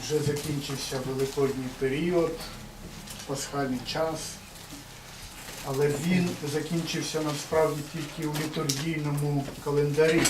Вже закінчився великодній період, пасхальний час, але він закінчився насправді тільки у літургійному календарі.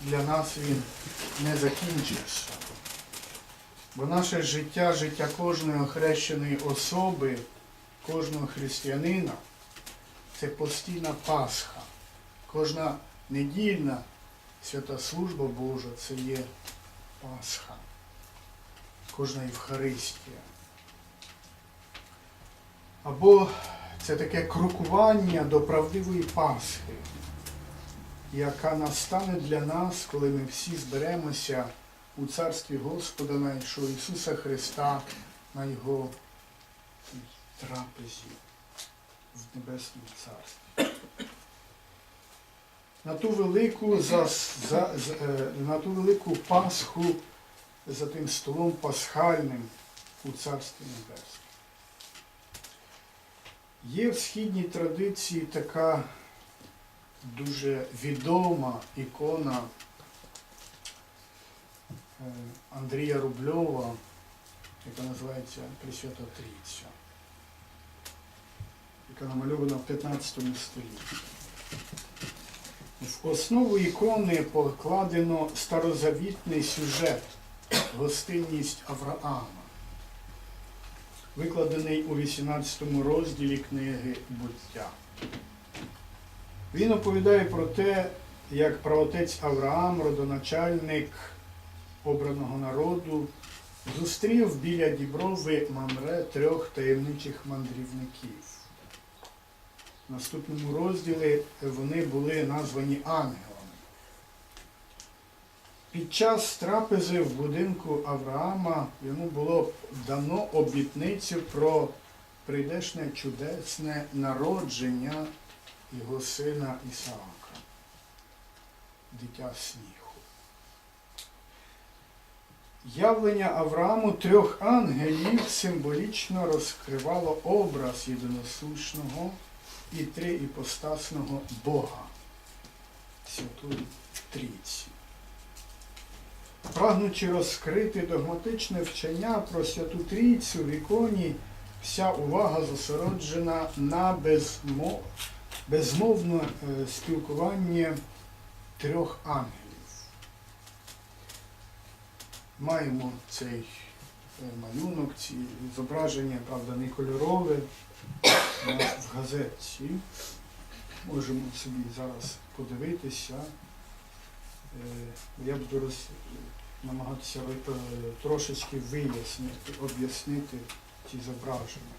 Для нас він не закінчився. Бо наше життя, життя кожної охрещеної особи, кожного християнина це постійна Пасха. Кожна недільна свята служба Божа це є Пасха. Кожна Євхаристія. Або це таке крокування до правдивої Пасхи, яка настане для нас, коли ми всі зберемося у царстві Господа нашого Ісуса Христа на Його трапезі в Небесному Царстві. На ту велику, за, за, з- е, на ту велику Пасху за тим столом пасхальним у Царстві Небесному. Є в східній традиції така дуже відома ікона е, Андрія Рубльова, яка називається Пресвята Трійця, яка намальована в 15 столітті. В основу ікони покладено старозавітний сюжет Гостинність Авраама, викладений у 18 розділі книги Буття. Він оповідає про те, як правотець Авраам, родоначальник обраного народу, зустрів біля Діброви Мамре трьох таємничих мандрівників. Наступному розділі вони були названі ангелами. Під час трапези в будинку Авраама йому було дано обітницю про прийдешне чудесне народження його сина Ісаака, дитя сміху. Явлення Аврааму трьох ангелів символічно розкривало образ єдиносушного і триіпостасного Бога, Святої Трійці. Прагнучи розкрити догматичне вчення про Святу Трійцю в іконі, вся увага зосереджена на безмов... безмовне е, спілкування трьох ангелів. Маємо цей е, малюнок, ці зображення, правда, не кольорове, в газетці. Можемо собі зараз подивитися. Е, Я буду роз... намагатися е, трошечки вияснити, об'яснити ці зображення.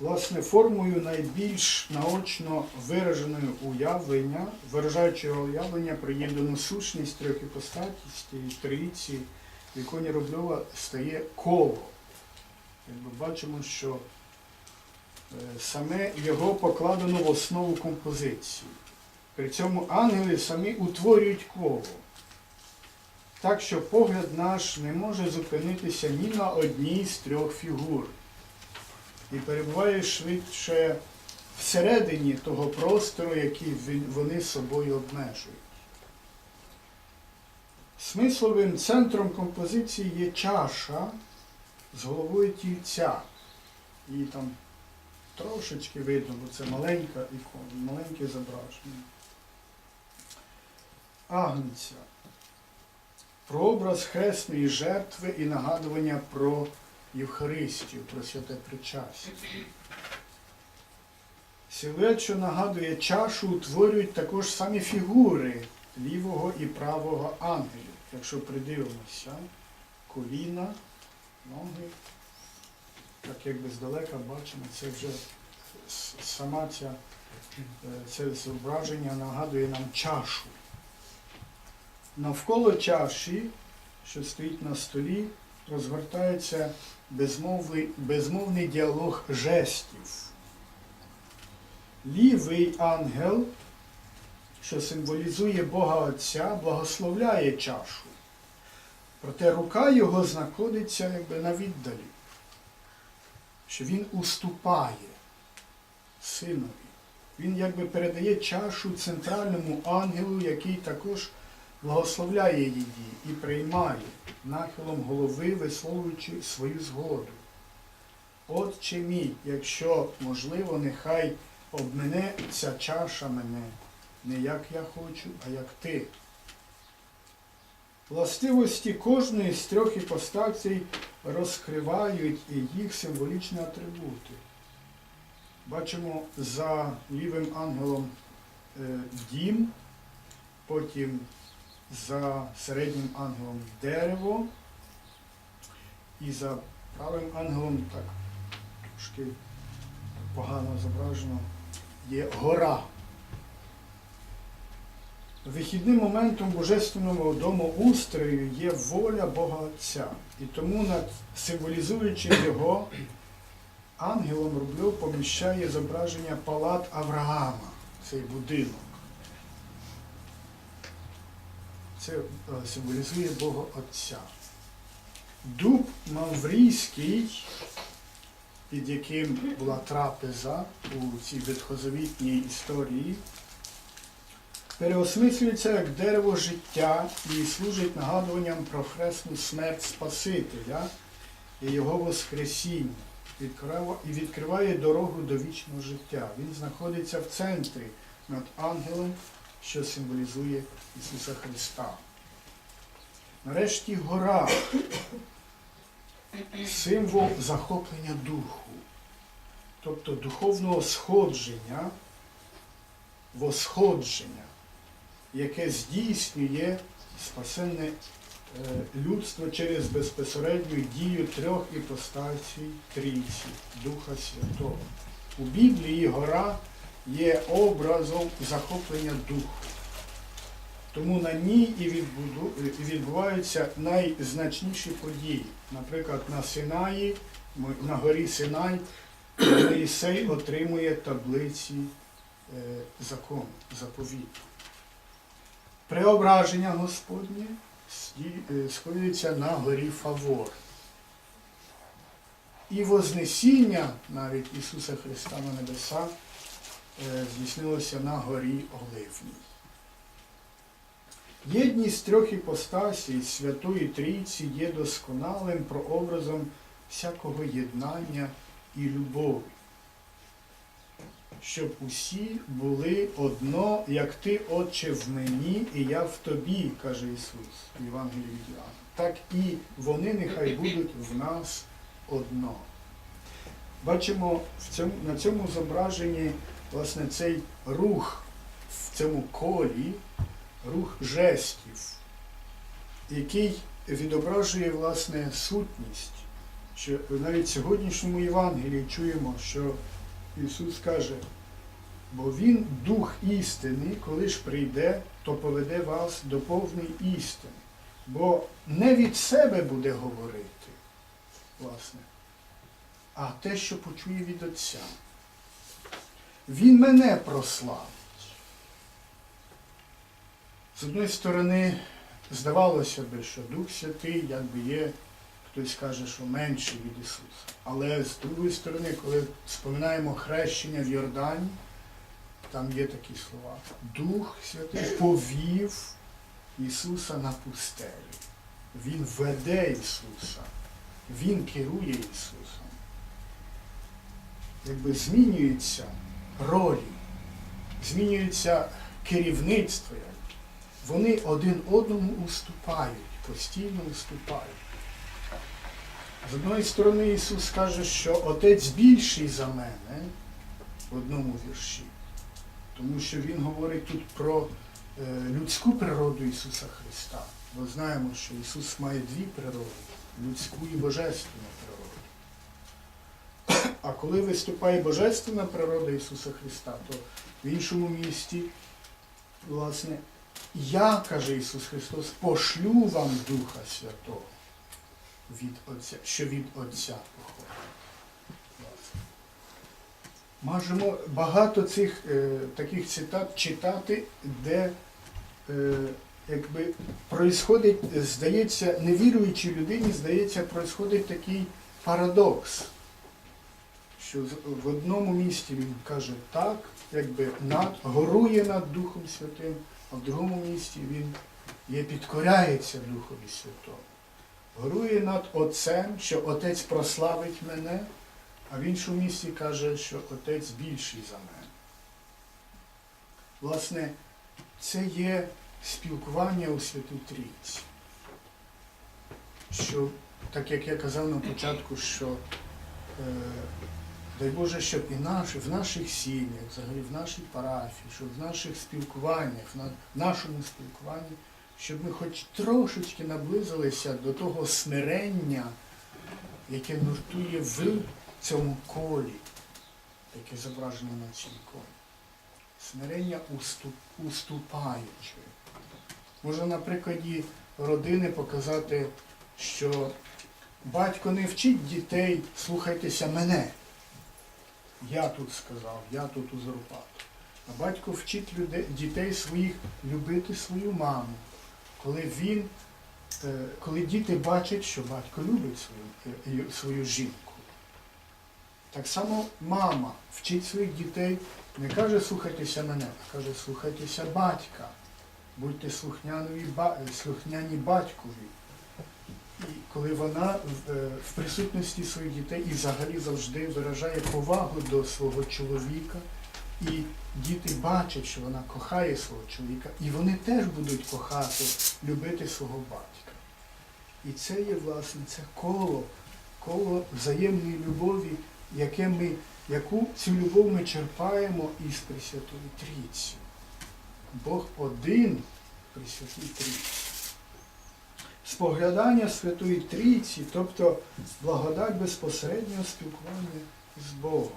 Власне, формою найбільш наочно вираженої уявлення, виражаючого уявлення про єдиносущність трьох іпостатісті і трійці в іконі Рубльова стає коло. Ми бачимо, що е, саме його покладено в основу композиції. При цьому ангели самі утворюють коло. Так що погляд наш не може зупинитися ні на одній з трьох фігур. І перебуває швидше всередині того простору, який вони собою обмежують. Смисловим центром композиції є чаша з головою тільця. Її там трошечки видно, бо це маленька ікона, маленьке зображення. Агнця. Прообраз хресної жертви і нагадування про Євхаристію, про святе причастя. Силует, що нагадує чашу, утворюють також самі фігури лівого і правого ангелів. Якщо придивимося, коліна, ноги, так якби здалека бачимо, це вже сама ця, е, це зображення нагадує нам чашу. Навколо чаші, що стоїть на столі, розгортається безмовний, безмовний діалог жестів. Лівий ангел, що символізує Бога Отця, благословляє чашу. Проте рука його знаходиться якби на віддалі, що він уступає синові. Він якби передає чашу центральному ангелу, який також благословляє її і приймає нахилом голови, висловлюючи свою згоду. Отче мій, якщо можливо, нехай обмене ця чаша мене, не як я хочу, а як ти. Властивості кожної з трьох іпостасій розкривають і їх символічні атрибути. Бачимо за лівим ангелом е, дім, потім за середнім ангелом дерево, і за правим ангелом так трошки погано зображено є гора. Вихідним моментом божественного домоустрою є воля Бога Отця. І тому, символізуючи його, ангелом Рубльов поміщає зображення палат Авраама, цей будинок. Це е, символізує Бога Отця. Дуб Маврійський, під яким була трапеза у цій ветхозавітній історії, переосмислюється як дерево життя і служить нагадуванням про хресну смерть Спасителя і його Воскресіння, і відкриває дорогу до вічного життя. Він знаходиться в центрі над ангелом, що символізує Ісуса Христа. Нарешті гора символ захоплення духу, тобто духовного сходження, восходження, яке здійснює спасенне е, людство через безпосередню дію трьох іпостасій Трійці, Духа Святого. У Біблії гора є образом захоплення духу. Тому на ній і відбуваються найзначніші події. Наприклад, на Синаї, на горі Синай, Моїсей отримує таблиці е, закону, заповіту. Преображення Господнє сді- е, скоюється на горі Фавор. І Вознесіння навіть Ісуса Христа на небеса е, здійснилося на горі Оливній. Єдність трьох іпостасій Святої Трійці є досконалим прообразом всякого єднання і любові, щоб усі були одно, як ти, Отче, в мені, і я в тобі, каже Ісус в Євангелії від Іоанна. Так і вони нехай будуть в нас одно. Бачимо в цьому, на цьому зображенні власне цей рух в цьому колі рух жестів, який відображує власне сутність. Що навіть в сьогоднішньому Євангелії чуємо, що Ісус каже, бо Він дух істини, коли ж прийде, то поведе вас до повної істини. Бо не від себе буде говорити, власне, а те, що почує від Отця. Він мене прославить. З одної сторони, здавалося би, що Дух Святий якби є, хтось каже, що менший від Ісуса. Але з другої сторони, коли споминаємо хрещення в Йордані, там є такі слова. Дух Святий повів Ісуса на пустелі. Він веде Ісуса, Він керує Ісусом. Якби змінюються ролі, змінюється керівництво. вони один одному уступають, постійно уступають. З одної сторони Ісус каже, що Отець більший за мене в одному вірші, тому що Він говорить тут про е, людську природу Ісуса Христа. Бо знаємо, що Ісус має дві природи людську і божественну природу. А коли виступає божественна природа Ісуса Христа, то в іншому місті, власне, я, каже Ісус Христос, пошлю вам Духа Святого від Отця, що від Отця походить. Можемо багато цих е, таких цитат читати, де е, якби происходить, здається, невіруючій людині, здається, происходить такий парадокс, що в одному місці він каже так, якби над, горує над Духом Святим, а в другому місці він є підкоряється Духові Святому. Горує над Отцем, що Отець прославить мене, а в іншому місці каже, що Отець більший за мене. Власне, це є спілкування у Святій Трійці. Що, так як я казав на початку, що е, дай Боже, щоб і наші, в наших сім'ях, взагалі в нашій парафії, щоб в наших спілкуваннях, в нашому спілкуванні, щоб ми хоч трошечки наблизилися до того смирення, яке нуртує в цьому колі, яке зображено на цій іконі. Смирення уступ, уступаючи. Можна на прикладі родини показати, що батько не вчить дітей слухайтеся мене. Я тут сказав, я тут узурпатор. А батько вчить людей, дітей своїх любити свою маму, коли він, е, коли діти бачать, що батько любить свою, е, свою жінку. Так само мама вчить своїх дітей, не каже слухайтеся мене, а каже слухайтеся батька. Будьте е, слухняні батькові. І коли вона е, в присутності своїх дітей і взагалі завжди виражає повагу до свого чоловіка, і діти бачать, що вона кохає свого чоловіка, і вони теж будуть кохати, любити свого батька. І це є, власне, це коло, коло взаємної любові, яке ми, яку цю любов ми черпаємо із Пресвятої Трійці. Бог один при Святій Трійці. Споглядання Святої Трійці, тобто благодать безпосереднього спілкування з Богом.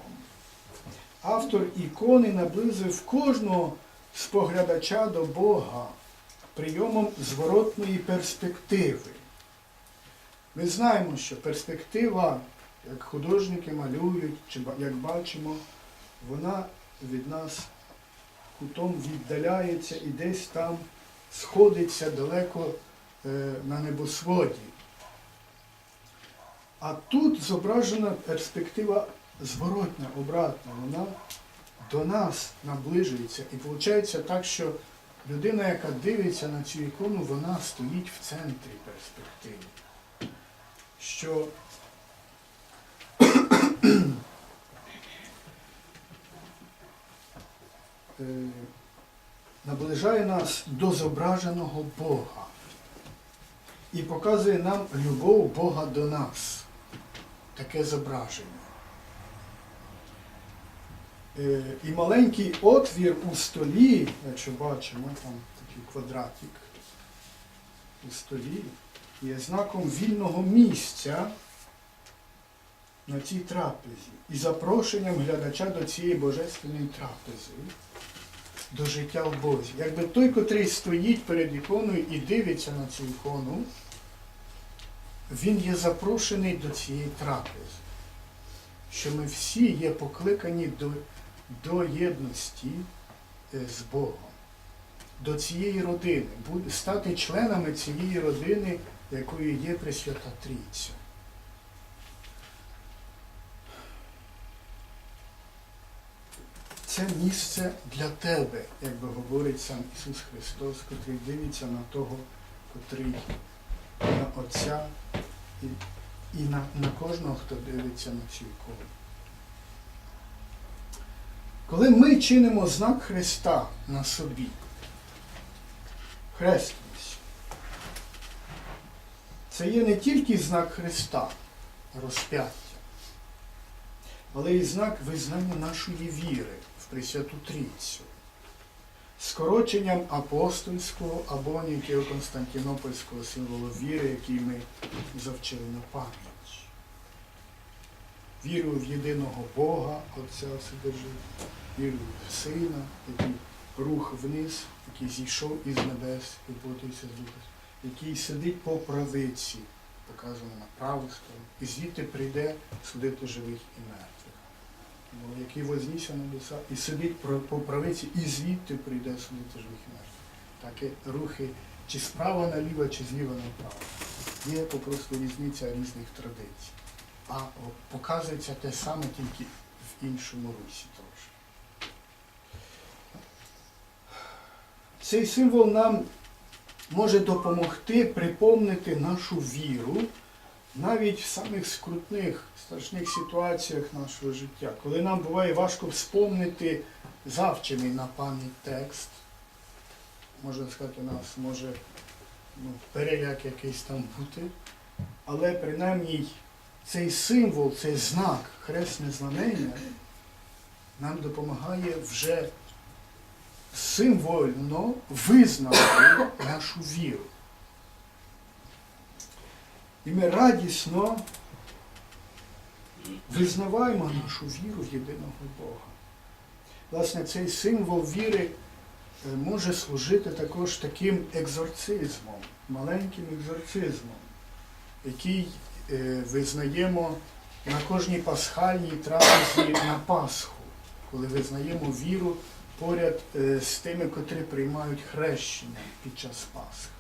Автор ікони наблизив кожного споглядача до Бога прийомом зворотної перспективи. Ми знаємо, що перспектива, як художники малюють, чи як бачимо, вона від нас кутом віддаляється і десь там сходиться далеко е, на небосводі. А тут зображена перспектива зворотня, обратна, вона до нас наближується. І виходить так, що людина, яка дивиться на цю ікону, вона стоїть в центрі перспективи. Що е, наближає нас до зображеного Бога і показує нам любов Бога до нас. Таке зображення. Е, І маленький отвір у столі, якщо бачимо, там такий квадратик у столі, є знаком вільного місця на цій трапезі і запрошенням глядача до цієї божественної трапези, до життя в Бозі. Якби той, котрий стоїть перед іконою і дивиться на цю ікону, він є запрошений до цієї трапези, що ми всі є покликані до, до єдності е, з Богом, до цієї родини, стати членами цієї родини, якою є Пресвята Трійця. Це місце для тебе, як би говорить сам Ісус Христос, котрий дивиться на того, котрий на Отця і, і на, на кожного, хто дивиться на цю ікону. Коли ми чинимо знак Христа на собі, хрестимось, це є не тільки знак Христа, розп'яття, але й знак визнання нашої віри Пресвяту Трійцю, скороченням апостольського або Нікео Константинопольського символу віри, який ми завчили на пам'ять. Вірую в єдиного Бога, Отця Вседержителя, вірую в Сина, який рух вниз, який зійшов із небес і потився з Духа, який сидить по правиці, показано на праву сторону, і звідти прийде судити живих і мертвих який вознісся на небеса, і сидить по правиці, і звідти прийде судити живих і мертвих. Такі рухи чи справа наліво, чи зліва направо. Є попросту різниця різних традицій. А показується те саме тільки в іншому русі трошки. Цей символ нам може допомогти припомнити нашу віру навіть в самих скрутних, страшних ситуаціях нашого життя, коли нам буває важко вспомнити завчений на пам'ять текст. Можна сказати, у нас може ну, переляк якийсь там бути. Але принаймні цей символ, цей знак, хресне знамення, нам допомагає вже символьно визнати нашу віру. І ми радісно визнаваємо нашу віру в єдиного Бога. Власне, цей символ віри е, може служити також таким екзорцизмом, маленьким екзорцизмом, який е, визнаємо на кожній пасхальній трапезі на Пасху, коли визнаємо віру поряд е, з тими, котрі приймають хрещення під час Пасхи,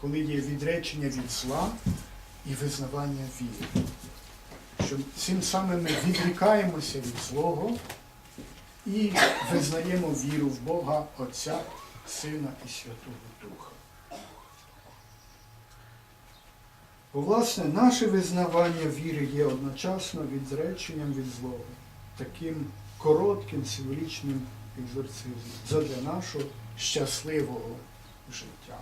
коли є відречення від зла і визнавання віри. Що цим самим ми відрікаємося від злого і визнаємо віру в Бога Отця, Сина і Святого Духа. Бо, власне, наше визнавання віри є одночасно відзреченням від злого, таким коротким символічним екзорцизмом задля нашого щасливого життя.